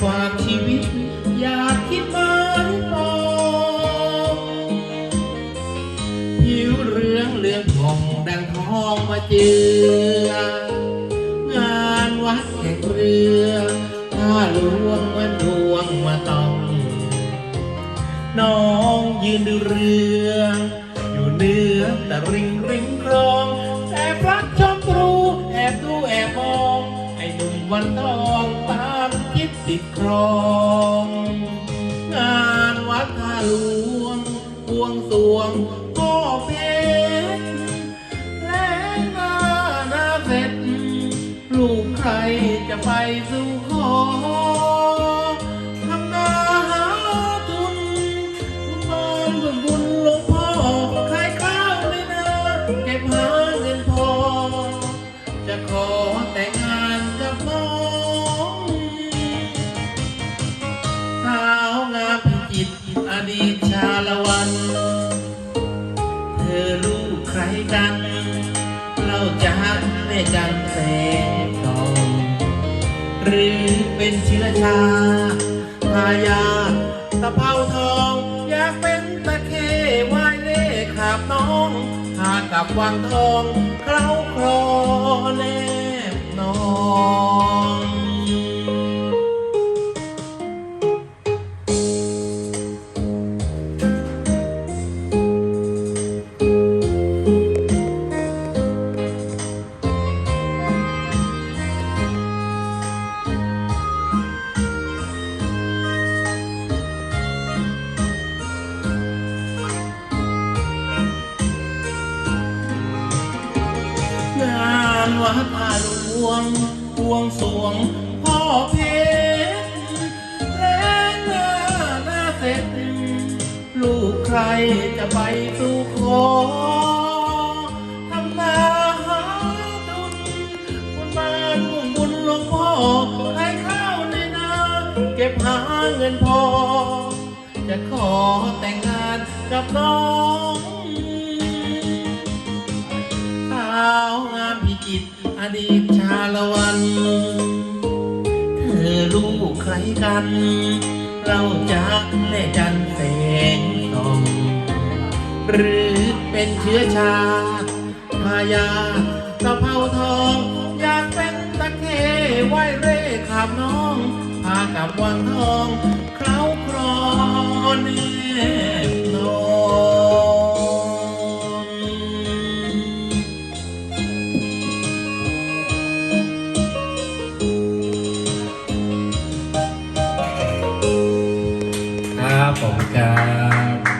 ฝากชีวิต อยากคิดมาให้ปองผิวเรืองเรืองทองดังทองมาเจืองานวัดแข่งเรือถ้าลวงมันดวงมาต้องน้องยืนดูเรือ อยู่เนื้อแต่ริงริงครองแอบรักชมตรูแอบดูแอบมอง ไอ้หนุ่มวันทอง ดครอง งานวัดท่าหลวงพวงสวงพ่อเพชรแรงหน้าหน้าเสร็จลูกใครจะไปสู่ขอทำนาหาทุนบุญบานบุญบุญหลวงพ่อขายข้าวในนาเก็บหาเงินพอจะขอ เธอรู้ใครกันเราจะแม่จันแสงทองหรือเป็นเชื้อชาทายาตะเภาทอง อยากเป็นตะเควายเล่ขาบน้องหากับวังทอง เคล้าคลอแนบนอนานวัดอาหลวงพวงสวงพ่อเพชรแรงหน้าหน้าเสร็จ ลูกใครจะไปสู่ขอทำนาหาทุนบุญบานมุ่งบุญหลวงพ่อขายข้าวในนาเก็บหาเงินพอ จะขอแต่งงานกับน้องสาว งามพิจิตอดีตชาละวัน เธอลูกใครกัน เราจากแม่จันแสงทอง หรือเป็นเชื้อชาติพายาตะเภาทอง อยากเป็นตะเคไหวเร่ขับน้อง พากับวังทอง เคล้าครอนเน่ ขอบคุณครับ